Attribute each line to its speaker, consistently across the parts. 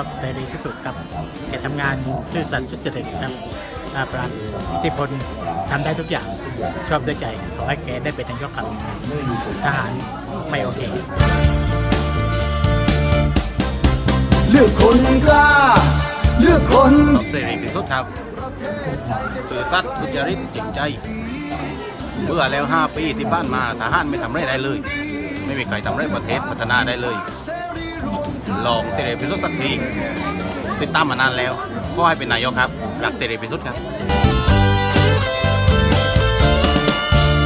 Speaker 1: อบเสรีพิสุทธิ์ครับแกทำงานซื่อสัตย์สุจริตครับอ่าปราบอิทธิพลทำได้ทุกอย่างชอบด้วยใจ ขอให้แกได้เป็นนายกครับทหารไม่โอเค
Speaker 2: เลือกคนกล้า เลือกคน
Speaker 3: เสรีพิสุทธิ์ครับ สื่อสัตย์สุจริตจริงใจเบื่อแล้ว 5 ปีที่ผ่านมาทหารไม่ทำอะไรได้เลย ไม่มีใครทำอะไรประเทศพัฒนาได้เลย ลองเสรีพิสุทธิ์สักทีติดตามมานานแล้วขอให้เป็นนายกครับรักเสรีพิสุทธิ์ครับ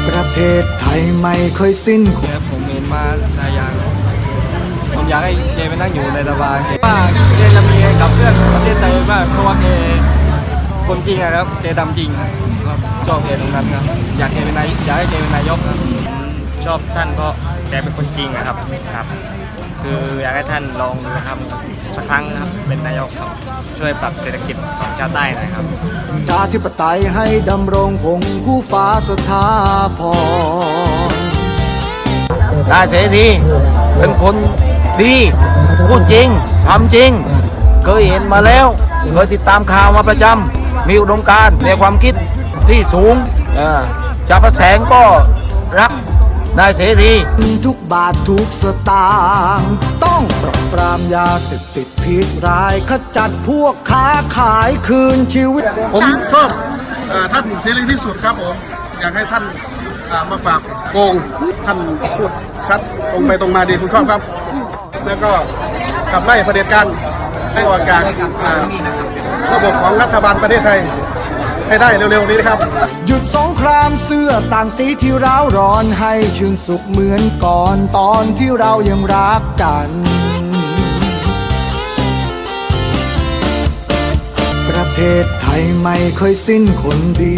Speaker 2: ประเทศไทยไม่เคยสิ้นคน
Speaker 4: ครับผมเห็นมาหลายอย่างผมอยากให้แกไปนั่งอยู่ในสภาแกว่าแกจะมีกับเพื่อนประเทศไทยมาเพราะว่าแกคนจริงอะครับแกทำจริงครับชอบแกตรงนั้นครับอยากแกเป็นนายอยากให้แกเป็นนายกครับ
Speaker 5: ชอบท่านเพราะแกเป็นคนจริงนะครับครับ คืออยากให้ท่านลองดูนะครับสักครั้งนะครับเป็นนายกครับช่วยปรับเศรษฐกิจของชาวใต้หน่อยครับ
Speaker 2: ชาธิปไตยให้ดำรงคงคู่ฟ้าสถาพร
Speaker 6: นายเสรีเป็นคนดีพูดจริงทำจริง เคยเห็นมาแล้วเคยติดตามข่าวมาประจำมีอุดมการณ์ในความคิดที่สูงเอ่อชาวประแสงก็รัก นายเสรี
Speaker 2: ทุกบาททุกสตางค์ต้องปราบปรามยาเสพติดพิษร้ายขจัดพวกค้าขายคืนชีวิต
Speaker 7: ผมชอบเอ่อท่านเสรีพิสุทธิ์ครับผม อยากให้ท่านอ่ามาปราบโกงท่านพูดชัดตรงไปตรงมาดีผมชอบครับ แล้วก็ขับไล่เผด็จการให้ออกจากอ่าระบบของรัฐบาลประเทศไทย ให้ได้เร็วๆนี้นะครับ
Speaker 2: หยุดสงครามเสื้อต่างสีที่ร้าวร้อนให้ชื่นสุขเหมือนก่อนตอนที่เรายังรักกัน ประเทศไทยไม่เคยสิ้นคนดี